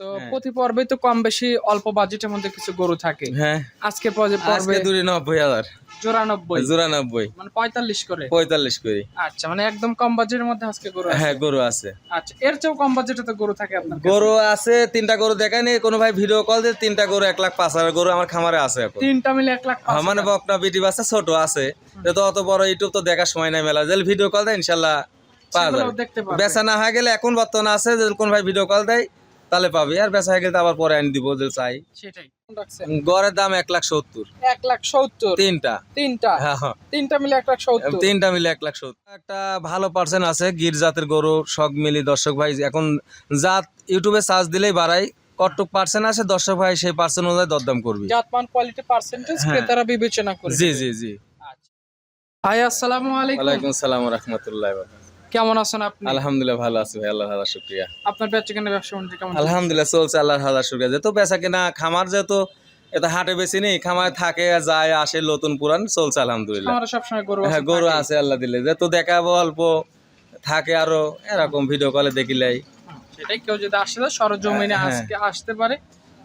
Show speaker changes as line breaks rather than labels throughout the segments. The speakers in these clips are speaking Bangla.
তো
হ্যাঁ।
প্রতি পর্বে তো কম বেশি অল্প বাজেটের মধ্যে কিছু গরু থাকে।
হ্যাঁ।
আজকে পর্বে
দুই নব্বই হাজার।
চুরানব্বই।
চুরানব্বই।
মানে পঁয়তাল্লিশ করে।
পঁয়তাল্লিশ করি।
আচ্ছা মানে একদম কম বাজেটের মধ্যে আজকে গরু
হ্যাঁ গরু আছে।
আচ্ছা এর চেয়েও কম বাজেটে তো গরু থাকে আপনার
গরু আছে তিনটা গরু দেখায়নি কোনো ভাই ভিডিও কল দিয়ে তিনটা গরু এক লাখ পাঁচ হাজার গরু আমার খামারে আছে এখন।
তিনটা মিলে এক লাখ
হ্যাঁ, মানে। বকনা বিটি বাচ্চা ছোট আছে। তো অত বড় ইউটিউব তো দেখার সময় নাই মেলা। যদি ভিডিও কল দেয় ইনশাল্লাহ পাওয়া যাবে। বেচা না হয়ে গেলে এখন বর্তমানে আছে কোন ভাই ভিডিও কল দেয় তাহলে পাবি। আর বেচা হয়ে গেলে আবার পরে আনি দিব যদি চাই।
সেটাই।
গড়ের দাম এক লাখ সত্তর।
এক লাখ সত্তর?
তিনটা।
তিনটা?
হ্যাঁ হ্যাঁ।
তিনটা মিলে এক লাখ সত্তর?
তিনটা মিলে এক লাখ সত্তর। একটা ভালো পার্সেন্ট আছে গির জাতের গরু সব মিলি দর্শক ভাই। এখন জাত ইউটিউবে সার্চ দিলেই বাড়াই। কতটুক পার্সেন্ট আছে দর্শক ভাই সেই পার্সেন্ট অনুযায়ী দরদাম করবি।
জাতমান কোয়ালিটি পার্সেন্টেজ
হ্যাঁ।
ক্রেতারা বিবেচনা করে।
জি জি জি।
আচ্ছা। ভাই আসসালামু আলাইকুম।
ওয়ালাইকুম সালাম রহমতুল্লাহ
কেমন আছেন আপনি?
আলহামদুলিল্লাহ ভালো আছি ভাই আল্লাহ হাজার শুক্রিয়া।
আপনার বেচাকেনা ব্যবসা বাণিজ্য কেমন
আলহামদুলিল্লাহ চলছে আল্লাহ হাজার শুক্রিয়া। যেহেতু বেচা কিনা খামার যেহেতু এটা হাটে বেশি নেই খামার থাকে যায় আসে নতুন পুরান চলছে আলহামদুলিল্লাহ।
সবসময় গরু
হ্যাঁ
আছে,
গরু আছে আল্লাহ দিলে। যেহেতু দেখাবো অল্প থাকে আরও এরকম ভিডিও কলে দেখিলাই
সেটাই কেউ যদি আসে সরজমিনে
হ্যাঁ।
আজকে আসতে পারে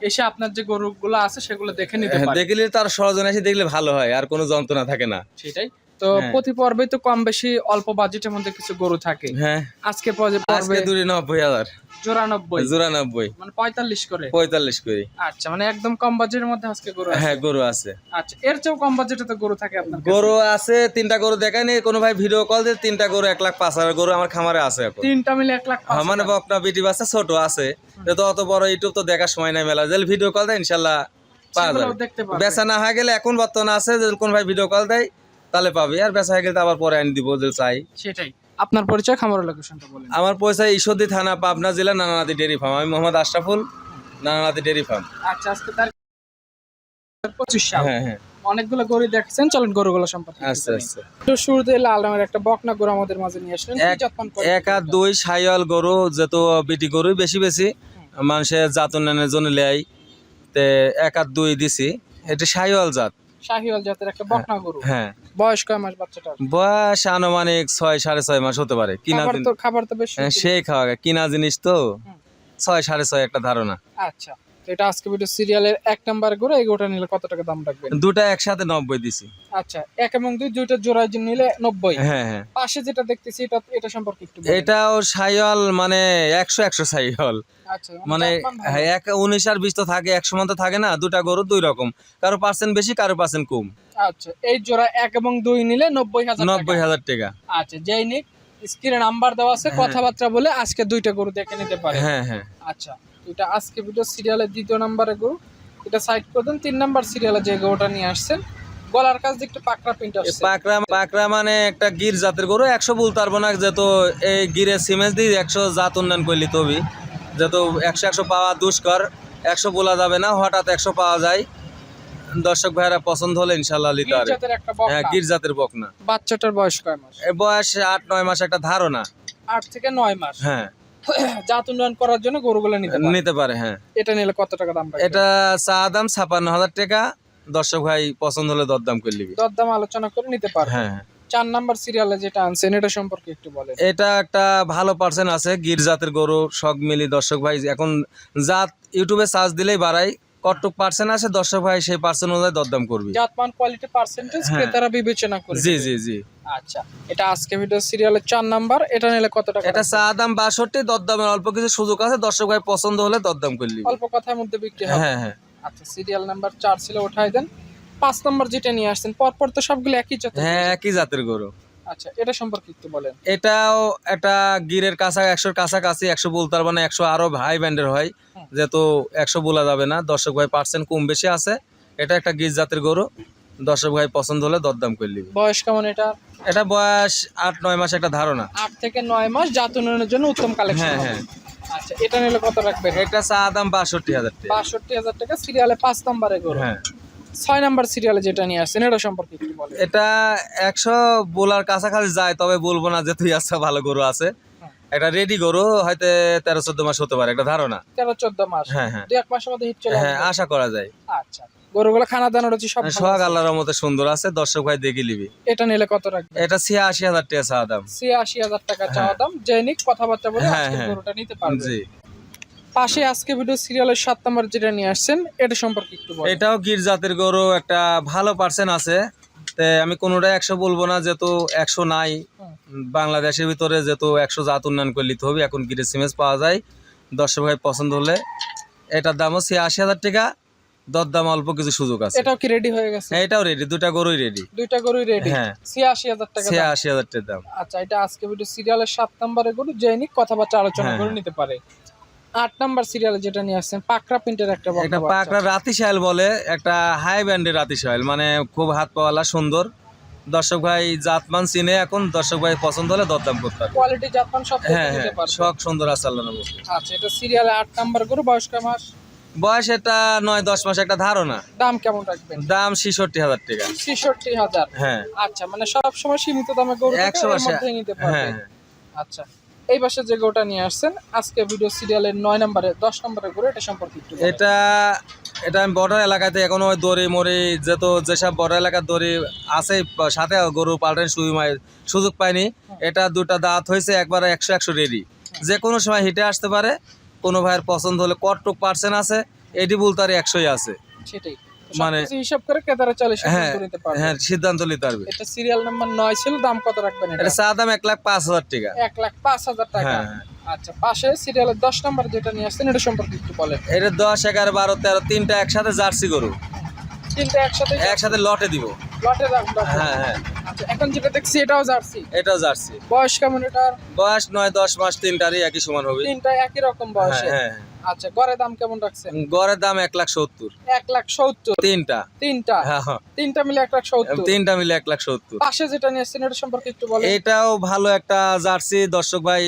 এসে আপনার যে গরুগুলো আছে সেগুলো দেখে নিতে পারে।
দেখলে তার সরজন এসে দেখলে ভালো হয় আর কোনো যন্ত্রণা থাকে না।
সেটাই। তো
হ্যাঁ।
প্রতি পর্বে তো কম বেশি অল্প বাজেটের মধ্যে কিছু গরু থাকে।
হ্যাঁ।
আজকে পর্বে
আজকে দুই নব্বই হাজার।
চুরানব্বই।
চুরানব্বই।
মানে পঁয়তাল্লিশ করে।
পঁয়তাল্লিশ করি।
আচ্ছা মানে একদম কম বাজেটের মধ্যে আজকে গরু
হ্যাঁ গরু আছে।
আচ্ছা এর চেয়েও কম বাজেটে তো গরু থাকে আপনার
গরু আছে তিনটা গরু দেখায়নি কোনো ভাই ভিডিও কল দিয়ে তিনটা গরু এক লাখ পাঁচ হাজার গরু আমার খামারে আছে এখন।
তিনটা মিলে এক লাখ
হ্যাঁ, মানে বিটি বাচ্চা ছোট আছে। তো অত বড় ইউটিউব তো দেখার সময় নাই মেলা। ভিডিও কল দেয় ইনশাল্লাহ পাওয়া যাবে। বেচা না হয়ে গেলে এখন বর্তমানে আছে কোন ভাই ভিডিও কল দেয় তাহলে পাবি। আর বেচা হয়ে গেলে তো আবার পরে আনি দিব যদি চাই।
সেটাই। আপনার পরিচয় খামারের লোকেশনটা বলেন।
আমার পয়সা ঈশ্বরদী থানা পাবনা জেলা নানানাদি ডেরি ফার্ম। আমি মোহাম্মদ আশরাফুল নানানাদি ডেরি ফার্ম।
আচ্ছা আজকে তার পঁচিশ সাল।
হ্যাঁ হ্যাঁ।
অনেকগুলো গরু দেখছেন চলেন গরুগুলো সম্পর্কে
আচ্ছা আচ্ছা।
তো শুরুতে লাল রঙের একটা বকনা গরু আমাদের মাঝে নিয়ে আসলেন।
এক-
যত্ন করে
এক আর দুই সাইয়াল গরু যত বিটি গরুই বেশি বেশি। মানুষের জাত উন্নয়নের জন্য লেয় তে এক আর দুই দিছি। এটা সাইয়াল জাত।
শাহিওয়াল জাতের একটা বকনা গরু।
হ্যাঁ।
বয়স কয় মাস বাচ্চাটার?
বয়স আনুমানিক ছয় সাড়ে ছয় মাস হতে পারে। কিনা
তো খাবার তো বেশি
হ্যাঁ, সেই খাওয়া কিনা জিনিস তো ছয় সাড়ে ছয় একটা ধারণা।
আচ্ছা। এটা আজকে ভিডিও সিরিয়ালের এক নাম্বার এই গরুটা নিলে কত টাকা দাম রাখবেন?
দুটা একসাথে নব্বই দিছি।
আচ্ছা এক এবং দুই দুইটা জোড়ায় নিলে নব্বই।
হ্যাঁ হ্যাঁ।
পাশে যেটা দেখতেছি এটা এটা সম্পর্কে একটু
এটাও সাইয়াল মানে একশো একশো সাইয়াল
আচ্ছা
মানে
ভালো।
হ্যাঁ, এক উনিশ আর বিশ তো থাকে একশো মতো থাকে না দুটা গরু দুই রকম। কারও পার্সেন্ট বেশি কারও পার্সেন্ট কম।
আচ্ছা এই জোড়া এক এবং দুই নিলে নব্বই হাজার
নব্বই হাজার টাকা।
আচ্ছা যেই নিক স্ক্রিনে নাম্বার দেওয়া আছে কথাবার্তা বলে আজকে দুইটা গরু দেখে নিতে পারে।
হ্যাঁ হ্যাঁ।
আচ্ছা। এটা আজকে ভিডিও সিরিয়ালের দ্বিতীয় নাম্বারে গরু এটা সাইড করে দেন তিন নাম্বার সিরিয়ালে যে গরুটা নিয়ে আসছেন। গলার কাছ দিয়ে একটু পাকড়া প্রিন্ট আসছে।
পাকড়া পাকড়া মানে একটা গির জাতের গরু একশো বলতে পারব না যেহেতু এই গিরের সিমেন্স দিয়ে একশো জাত উন্নয়ন করলি তবে। যেহেতু একশো একশো পাওয়া দুষ্কর একশো বলা যাবে না হঠাৎ একশো পাওয়া যায়। দর্শক ভাইরা পছন্দ হলে ইনশাল্লাহ নিতে পারে। হ্যাঁ গির জাতের বকনা।
বাচ্চাটার বয়স কয় মাস?
বয়স আট নয় মাস একটা ধারণা।
আট থেকে নয় মাস।
হ্যাঁ।
জাত উন্নয়ন করার জন্য গরুগুলো নিতে পারে।
নিতে পারে হ্যাঁ।
এটা নিলে কত টাকা দাম
এটা চা দাম ছাপান্ন হাজার টাকা দর্শক ভাই পছন্দ হলে দরদাম করে নিবি।
দরদাম আলোচনা করে নিতে পারে
হ্যাঁ হ্যাঁ।
চার নাম্বার সিরিয়ালে যেটা আনছেন এটা সম্পর্কে একটু বলেন।
এটা একটা ভালো পার্সেন্ট আছে গির জাতের গরু সব মিলি দর্শক ভাই এখন জাত ইউটিউবে সার্চ দিলেই বাড়াই কতটুক পার্সেন্ট আছে? দর্শক ভাই সেই পার্সেন্ট অনুযায়ী দরদাম করবি।
জাতমান কোয়ালিটি পার্সেন্টেজ
হ্যাঁ।
ক্রেতারা বিবেচনা করে
জি জি জি।
আচ্ছা এটা আজকে ভিডিও সিরিয়ালের চার নাম্বার এটা নিলে কত টাকা
এটা? চা দাম বাষট্টি দরদামের অল্প কিছু সুযোগ আছে দর্শক ভাই পছন্দ হলে দরদাম করে নিবি।
অল্প কথার মধ্যে বিক্রি হবে।
হ্যাঁ হ্যাঁ।
আচ্ছা সিরিয়াল নাম্বার চার ছিল ওঠাই দেন। পাঁচ নাম্বার যেটা নিয়ে আসছেন পরপর তো সবগুলো একই জাতের
হ্যাঁ একই জাতের গরু।
আচ্ছা এটা সম্পর্কে একটু বলেন।
এটাও একটা গিরের কাছা একশোর কাছাকাছি একশো বলতে পারব না একশো আরও হাই ব্যান্ডের হয়। যেহেতু একশো বলা যাবে না দর্শক ভাই পার্সেন্ট কম বেশি আছে। এটা একটা গির জাতের গরু দর্শক ভাই পছন্দ হলে দরদাম করে নিবি।
বয়স কেমন এটা?
এটা বয়স আট নয় মাস একটা ধারণা।
আট থেকে নয় মাস জাত উন্নয়নের জন্য উত্তম কালেকশন
হ্যাঁ হ্যাঁ।
আচ্ছা এটা নিলে কত রাখবেন?
এটা চা দাম বাষট্টি হাজার টাকা।
বাষট্টি হাজার টাকা সিরিয়ালে পাঁচ নাম্বারে গরু।
হ্যাঁ।
ছয় নাম্বার সিরিয়ালে যেটা নিয়ে আসছেন এটা সম্পর্কে বলেন।
এটা একশো বোলার কাছাকাছি যায় তবে বলব না যে তুই ভালো গরু আছে।
হ্যাঁ।
একটা রেডি গরু হয়তো তেরো চোদ্দ মাস হতে পারে একটা ধারণা।
তেরো চোদ্দ মাস।
হ্যাঁ হ্যাঁ।
এক মাসের মধ্যে হিট চলে
হ্যাঁ আশা করা যায়।
আচ্ছা গরুগুলো খানা দানা রয়েছে সব
সোহাগ আল্লাহর মতো সুন্দর আছে দর্শক ভাই দেখে নিবি।
এটা নিলে কত রাখবেন?
এটা ছিয়াশি হাজার টাকা চা দাম।
ছিয়াশি হাজার টাকা চাওয়া দাম জৈনিক কথাবার্তা বলে
হ্যাঁ, হ্যাঁ।
গরুটা নিতে পারবে।
জি।
পাশে আজকে ভিডিও সিরিয়ালের সাত নাম্বার যেটা নিয়ে আসছেন এটা সম্পর্কে একটু
এটাও গির জাতের গরু একটা ভালো পার্সেন্ট আছে। আমি কোনোটাই একশো বলব না যেহেতু একশো নাই। বাংলাদেশের ভিতরে যেহেতু একশো জাত উন্নয়ন করে নিতে হবে এখন গিরের সিমেজ পাওয়া যায়। দর্শক ভাই পছন্দ হলে এটার দামও সে আশি হাজার টাকা দর দাম অল্প কিছু সুযোগ আছে।
এটাও কি রেডি হয়ে গেছে?
হ্যাঁ এটাও রেডি দুটা গরুই রেডি
দুইটা গরুই রেডি
হ্যাঁ।
ছিয়াশি হাজার টাকা
সে
দাম।
আশি হাজার টাকা দাম।
আচ্ছা এটা আজকে ভিডিও সিরিয়ালের সাত নাম্বারে গরু জেনি কথাবার্তা আলোচনা
হ্যাঁ।
করে নিতে পারে। আট নাম্বার সিরিয়ালে যেটা নিয়ে আসছেন পাকড়া প্রিন্টের একটা
একটা পাকড়া রাতি বলে একটা হাই ব্যান্ডের রাতি শাইল মানে খুব হাত পাওয়ালা সুন্দর। দর্শক ভাই জাতমান চিনে এখন দর্শক ভাই পছন্দ হলে দরদাম করতে পারবে।
কোয়ালিটি জাপান সব
হ্যাঁ হ্যাঁ শখ সুন্দর আছে আল্লাহ নবী
আচ্ছা এটা সিরিয়ালে আট নাম্বার গরু বয়স মাস?
বয়স এটা নয় দশ মাস একটা ধারণা।
দাম কেমন রাখবেন?
দাম ছেষট্টি হাজার টাকা।
ছেষট্টি হাজার?
হ্যাঁ।
আচ্ছা মানে সব সময় সীমিত দামে গরু
একশো
নিতে পারবে
হ্যাঁ।
আচ্ছা। এই পাশে যে গোটা নিয়ে আসছেন আজকে ভিডিও সিরিয়ালের নয় নম্বরে দশ নম্বরে গরু এটা সম্পর্কে একটু
এটা এটা আমি বর্ডার এলাকাতে এখনও ওই দড়ি মরি যেত যেসব বর্ডার এলাকার দড়ি আছে সাথে গরু পাল্টান সুযোগ পাইনি এটা দুটা দাঁত হয়েছে একবারে একশো একশো রেডি যে কোনো সময় হিটে আসতে পারে কোনো ভাইয়ের পছন্দ হলে কটটুক পার্সেন্ট আছে এডি বুলতার একশোই আছে।
সেটাই।
মানে-
হিসাব করে ক্রেতারা চলে
হ্যাঁ
নিতে পারবে।
হ্যাঁ সিদ্ধান্ত নিতে পারবে।
এটা সিরিয়াল নাম্বার নয় ছিল দাম কত রাখবেন এটা?
চা দাম এক লাখ পাঁচ হাজার টাকা।
এক লাখ পাঁচ হাজার টাকা।
হ্যাঁ হ্যাঁ।
আচ্ছা পাশে সিরিয়ালের দশ নম্বর যেটা নিয়ে আসছেন এটা সম্পর্কে একটু বলেন।
এটা দশ এগারো বারো তেরো তিনটা একসাথে জার্সি গরু।
তিনটা একসাথে
একসাথে লটে দিব।
লটে রাখবেন
হ্যাঁ হ্যাঁ।
আচ্ছা এখন যেটা দেখছি এটাও জার্সি।
এটাও জার্সি।
বয়স কেমন এটার?
বয়স নয় দশ মাস তিনটারই একই সমান হবে।
তিনটা একই রকম
হ্যাঁ হ্যাঁ।
আচ্ছা গড়ে দাম কেমন রাখছেন?
গড়ের দাম এক লাখ সত্তর।
এক লাখ সত্তর?
তিনটা।
তিনটা?
হ্যাঁ হ্যাঁ।
তিনটা মিলে এক লাখ সত্তর?
তিনটা মিলে এক লাখ সত্তর।
পাশে যেটা নিয়ে আসছেন এটা সম্পর্কে একটু বলেন।
এটাও ভালো একটা জার্সি দর্শক ভাই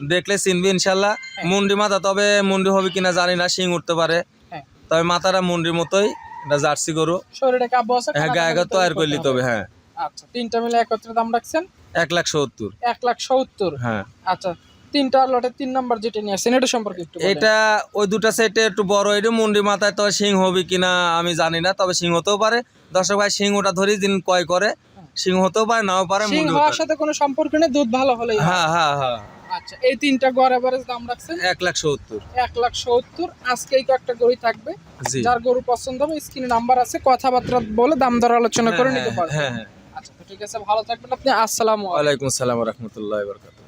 দেখলে চিনবি ইনশাল্লাহ। মুন্ডি মাথা তবে মুন্ডি হবে কিনা জানি না শিং উঠতে পারে।
হ্যাঁ।
তবে মাথাটা মুন্ডির মতোই এটা জার্সি গরু।
শরীরে কাব্য আছে?
হ্যাঁ গায়ে গায়ে তৈরি করে নিতে হবে হ্যাঁ।
আচ্ছা তিনটা মিলে একত্রে দাম রাখছেন?
এক লাখ সত্তর।
এক লাখ সত্তর?
হ্যাঁ।
আচ্ছা তিনটা লটে তিন নাম্বার যেটা নিয়ে আসছেন এটা সম্পর্কে একটু
এটা ওই দুটা সেটে একটু বড় এটা মুন্ডি মাথায় তবে সিং হবে কিনা আমি জানি না তবে সিং হতেও পারে। দর্শক ভাই সিং ওটা ধরি দিন কয় করে। সিং হতেও পারে নাও পারে
সিং হওয়ার সাথে কোনো সম্পর্ক নেই দুধ ভালো হলেই হ্যাঁ
হ্যাঁ হ্যাঁ।
আচ্ছা এই তিনটা গড় এভারেজ দাম রাখছেন?
এক লাখ সত্তর।
এক লাখ সত্তর আজকে এই কয়েকটা গরু থাকবে। যার গরু পছন্দ হবে স্ক্রিনে নাম্বার আছে কথাবার্তা বলে দাম দর আলোচনা করে নিতে
হ্যাঁ,
পারবেন
হ্যাঁ হ্যাঁ।
আচ্ছা তো ঠিক আছে ভালো থাকবেন আপনি আসসালামু আলাইকুম।
আসসালাম রহমতুল্লাহ বরকাত